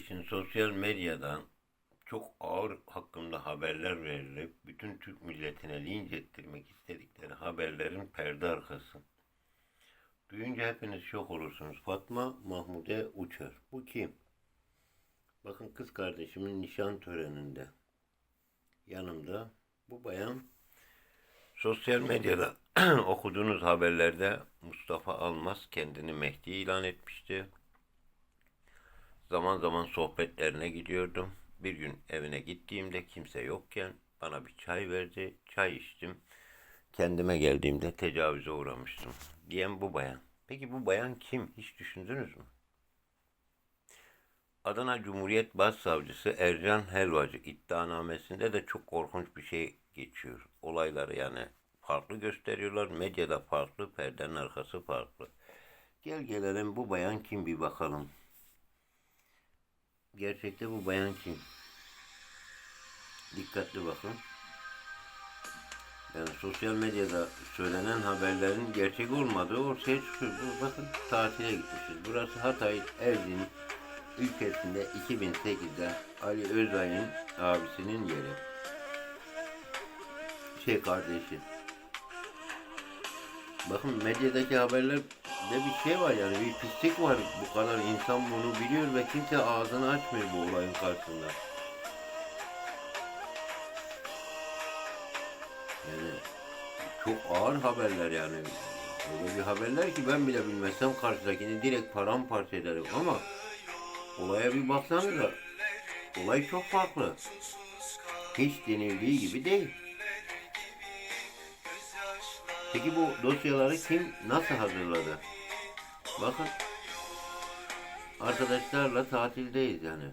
Şimdi sosyal medyadan çok ağır hakkında haberler verilip bütün Türk milletine linç ettirmek istedikleri haberlerin perde arkası. Duyunca hepiniz şok olursunuz. Fatma Mahmude Uçar. Bu kim? Bakın kız kardeşimin nişan töreninde. Yanımda bu bayan sosyal medyada okuduğunuz haberlerde Mustafa Almaz kendini Mehdi ilan etmişti. Zaman zaman sohbetlerine gidiyordum. Bir gün evine gittiğimde kimse yokken bana bir çay verdi. Çay içtim. Kendime geldiğimde tecavüze uğramıştım. Diyen bu bayan. Peki bu bayan kim? Hiç düşündünüz mü? Adana Cumhuriyet Başsavcısı Ercan Helvacı iddianamesinde de çok korkunç bir şey geçiyor. Olayları yani farklı gösteriyorlar. Medyada farklı, perdenin arkası farklı. Gel gelelim bu bayan kim bir bakalım. Gerçekte bu bayan kim? Dikkatli bakın. Yani sosyal medyada söylenen haberlerin gerçek olmadığı ortaya çıkıyor. Bakın tatile gitmişiz. Burası Hatay Erzin ülkesinde 2008'de Ali Özay'ın abisinin yeri. Şey kardeşi. Bakın medyadaki haberlerde bir şey var yani bir pislik var. Bu kadar insan bunu biliyor ve kimse ağzını açmıyor bu olayın karşısında. Yani çok ağır haberler yani. Öyle bir haberler ki ben bile bilmezsem karşıdakini direkt paramparça ederim ama olaya bir baksanıza olay çok farklı. Hiç denildiği gibi değil. Peki bu dosyaları kim nasıl hazırladı? Bakın arkadaşlarla tatildeyiz yani.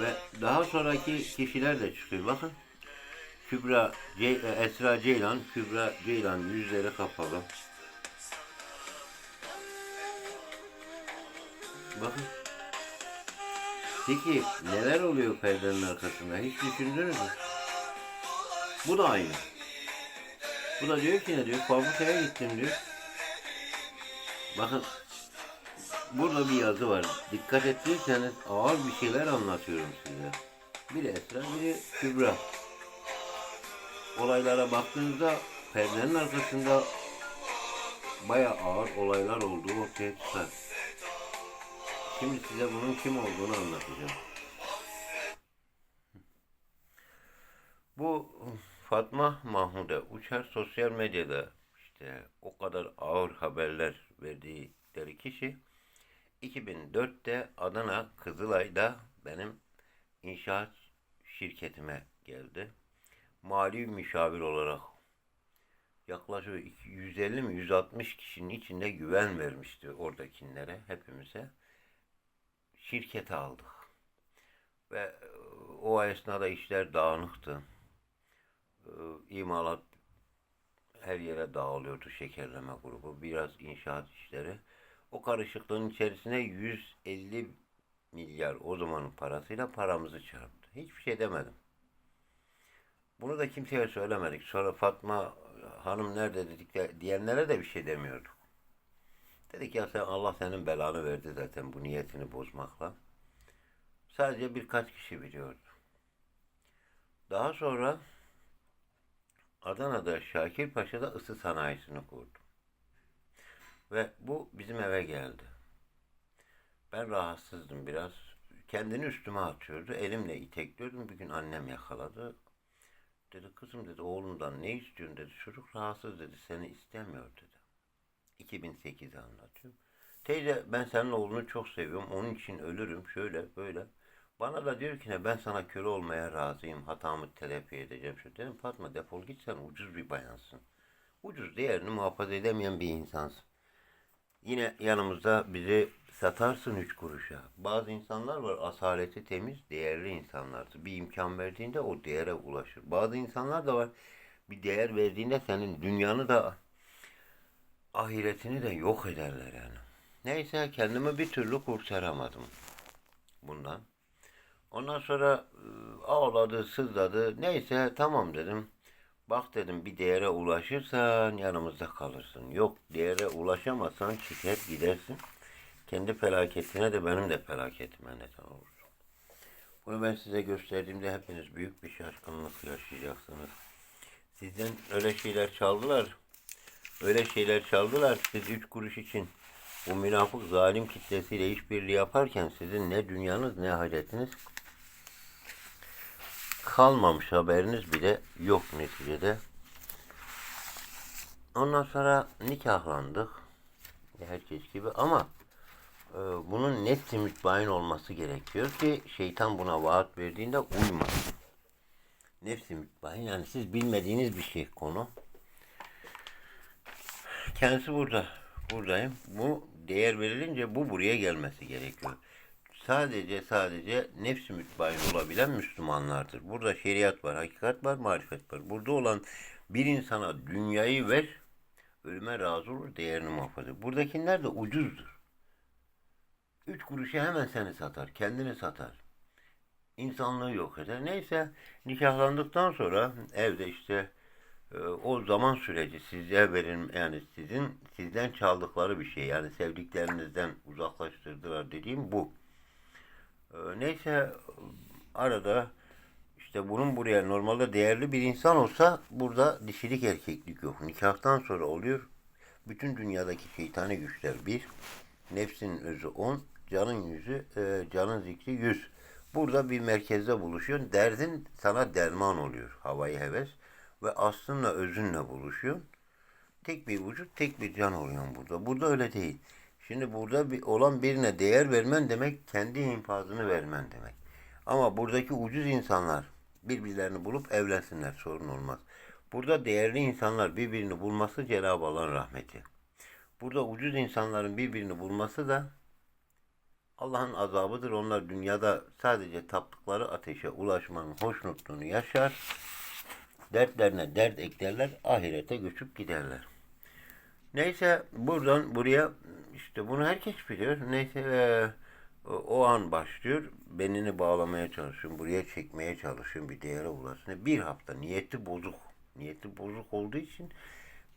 Ve daha sonraki kişiler de çıkıyor. Bakın. Kübra, Ce- e, Esra Ceylan, Kübra Ceylan yüzleri kapalı. Bakın. Peki neler oluyor perdenin arkasında? Hiç düşündünüz mü? Bu da aynı. Bu da diyor ki ne diyor? Fabrikaya gittim diyor. Bakın burada bir yazı var. Dikkat ettiyseniz ağır bir şeyler anlatıyorum size. Biri Esra, biri Kübra. Olaylara baktığınızda perdenin arkasında baya ağır olaylar olduğu ortaya çıkar. Şimdi size bunun kim olduğunu anlatacağım. Bu Fatma Mahmude Uçar sosyal medyada işte o kadar ağır haberler verdikleri kişi 2004'te Adana Kızılay'da benim inşaat şirketime geldi. Mali müşavir olarak yaklaşık 150 mi 160 kişinin içinde güven vermişti oradakilere hepimize. Şirkete aldık. Ve o esnada işler dağınıktı. Ee, imalat her yere dağılıyordu şekerleme grubu. Biraz inşaat işleri. O karışıklığın içerisine 150 milyar o zamanın parasıyla paramızı çarptı. Hiçbir şey demedim. Bunu da kimseye söylemedik. Sonra Fatma hanım nerede dedik de, diyenlere de bir şey demiyorduk. Dedik ya sen Allah senin belanı verdi zaten bu niyetini bozmakla. Sadece birkaç kişi biliyordu. Daha sonra Adana'da Şakir Paşa'da ısı sanayisini kurdum. Ve bu bizim eve geldi. Ben rahatsızdım biraz. Kendini üstüme atıyordu. Elimle itekliyordum. Bir gün annem yakaladı. Dedi kızım dedi oğlumdan ne istiyorsun dedi. Çocuk rahatsız dedi. Seni istemiyor dedi. 2008'i anlatıyorum. Teyze ben senin oğlunu çok seviyorum. Onun için ölürüm. Şöyle böyle. Bana da diyor ki ne ben sana köle olmaya razıyım. Hatamı telafi edeceğim. Şu dedim Fatma defol git sen ucuz bir bayansın. Ucuz değerini muhafaza edemeyen bir insansın. Yine yanımızda bizi satarsın üç kuruşa. Bazı insanlar var asaleti temiz, değerli insanlardır. Bir imkan verdiğinde o değere ulaşır. Bazı insanlar da var bir değer verdiğinde senin dünyanı da ahiretini de yok ederler yani. Neyse kendimi bir türlü kurtaramadım bundan. Ondan sonra e, ağladı, sızladı. Neyse tamam dedim. Bak dedim bir değere ulaşırsan yanımızda kalırsın. Yok değere ulaşamazsan çıkar gidersin. kendi felaketine de benim de felaketime neden olur. Bunu ben size gösterdiğimde hepiniz büyük bir şaşkınlık yaşayacaksınız. Sizden öyle şeyler çaldılar. Öyle şeyler çaldılar. Siz üç kuruş için bu münafık zalim kitlesiyle işbirliği yaparken sizin ne dünyanız ne ahiretiniz kalmamış haberiniz bile yok neticede. Ondan sonra nikahlandık. Herkes gibi ama e, bunun net mütbayin olması gerekiyor ki şeytan buna vaat verdiğinde uymasın. Nefsi mütbayin yani siz bilmediğiniz bir şey konu. Kendisi burada. Buradayım. Bu değer verilince bu buraya gelmesi gerekiyor. Sadece sadece nefsi mütbayin olabilen Müslümanlardır. Burada şeriat var, hakikat var, marifet var. Burada olan bir insana dünyayı ver, ölüme razı olur, değerini muhafaza. Buradakiler de ucuzdur. Üç kuruşa hemen seni satar, kendini satar. İnsanlığı yok eder. Neyse nikahlandıktan sonra evde işte e, o zaman süreci size verin yani sizin sizden çaldıkları bir şey yani sevdiklerinizden uzaklaştırdılar dediğim bu. E, neyse arada işte bunun buraya normalde değerli bir insan olsa burada dişilik erkeklik yok. Nikahtan sonra oluyor. Bütün dünyadaki şeytani güçler bir. Nefsin özü on, canın yüzü, e, canın zikri yüz. Burada bir merkezde buluşuyorsun. Derdin sana derman oluyor. Havayı heves. Ve aslında özünle buluşuyorsun. Tek bir vücut, tek bir can oluyorsun burada. Burada öyle değil. Şimdi burada bir, olan birine değer vermen demek kendi infazını vermen demek. Ama buradaki ucuz insanlar birbirlerini bulup evlensinler sorun olmaz. Burada değerli insanlar birbirini bulması Cenab-ı Allah'ın rahmeti. Burada ucuz insanların birbirini bulması da Allah'ın azabıdır. Onlar dünyada sadece taptıkları ateşe ulaşmanın hoşnutluğunu yaşar. Dertlerine dert eklerler. Ahirete göçüp giderler. Neyse buradan buraya işte bunu herkes biliyor. Neyse eee, o, an başlıyor. Benini bağlamaya çalışıyorum. Buraya çekmeye çalışıyorum bir değere ulaşsın. Bir hafta niyeti bozuk. Niyeti bozuk olduğu için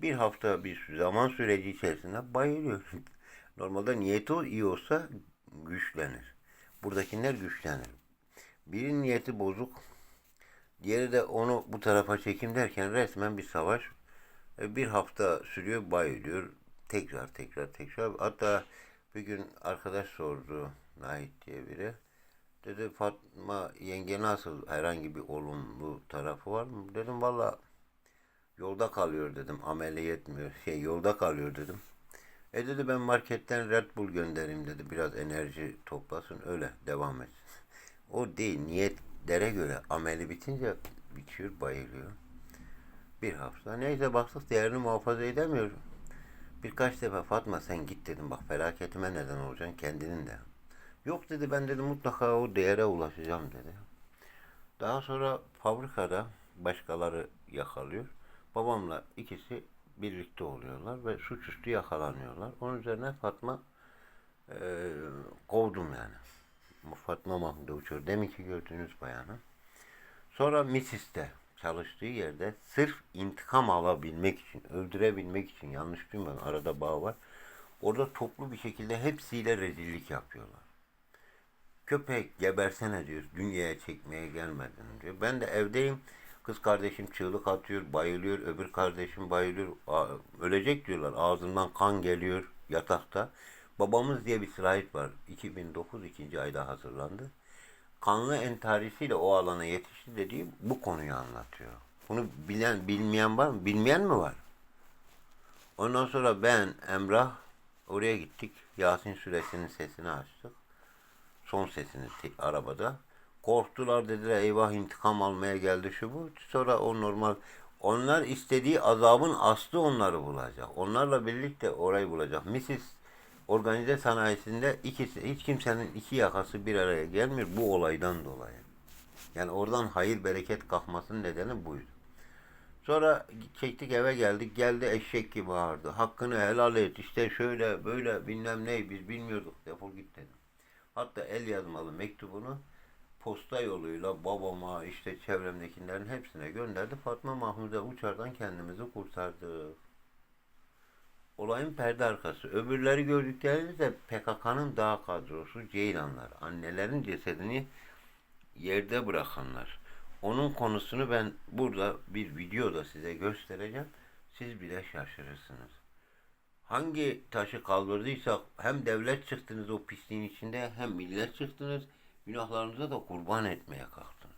bir hafta bir zaman süreci içerisinde bayılıyor. Normalde niyeti iyi olsa güçlenir. Buradakiler güçlenir. Birinin niyeti bozuk. Diğeri de onu bu tarafa çekim derken resmen bir savaş. E, Bir hafta sürüyor, bayılıyor. Tekrar tekrar tekrar. Hatta bir gün arkadaş sordu Nahit diye biri. Dedi Fatma yenge nasıl herhangi bir olumlu tarafı var mı? Dedim valla yolda kalıyor dedim. Amele yetmiyor. Şey yolda kalıyor dedim. E dedi ben marketten Red Bull göndereyim dedi. Biraz enerji toplasın öyle devam etsin. O değil niyetlere göre ameli bitince bitiyor bayılıyor. Bir hafta. Neyse baktık değerini muhafaza edemiyor. Birkaç defa Fatma sen git dedim bak felaketime neden olacaksın kendinin de. Yok dedi ben dedi mutlaka o değere ulaşacağım dedi. Daha sonra fabrikada başkaları yakalıyor. Babamla ikisi birlikte oluyorlar ve suçüstü yakalanıyorlar. Onun üzerine Fatma eee kovdum yani. Fatma Mahmut Uçur deminki gördüğünüz bayanı. Sonra Misis'te çalıştığı yerde sırf intikam alabilmek için, öldürebilmek için yanlış duymayın arada bağ var. Orada toplu bir şekilde hepsiyle rezillik yapıyorlar. Köpek gebersene diyor. Dünyaya çekmeye gelmedin diyor. Ben de evdeyim. Kız kardeşim çığlık atıyor, bayılıyor. Öbür kardeşim bayılıyor. Ölecek diyorlar. Ağzından kan geliyor yatakta. Babamız diye bir slayt var. 2009 ikinci ayda hazırlandı. Kanlı entarisiyle o alana yetişti dediği bu konuyu anlatıyor. Bunu bilen, bilmeyen var mı? Bilmeyen mi var? Ondan sonra ben, Emrah oraya gittik. Yasin suresinin sesini açtık son sesini arabada. Korktular dediler eyvah intikam almaya geldi şu bu. Sonra o normal onlar istediği azabın aslı onları bulacak. Onlarla birlikte orayı bulacak. Mrs. Organize sanayisinde ikisi hiç kimsenin iki yakası bir araya gelmiyor bu olaydan dolayı. Yani oradan hayır bereket kalkmasının nedeni buydu. Sonra çektik eve geldik. Geldi eşek gibi bağırdı. Hakkını helal et. işte şöyle böyle bilmem ne biz bilmiyorduk. Defol git dedim. Hatta el yazmalı mektubunu posta yoluyla babama işte çevremdekilerin hepsine gönderdi. Fatma Mahmude Uçar'dan kendimizi kurtardık. Olayın perde arkası. Öbürleri gördüklerinizde PKK'nın dağ kadrosu Ceylanlar. Annelerin cesedini yerde bırakanlar. Onun konusunu ben burada bir videoda size göstereceğim. Siz bile şaşırırsınız. Hangi taşı kaldırdıysak hem devlet çıktınız o pisliğin içinde hem millet çıktınız. Günahlarınıza da kurban etmeye kalktınız.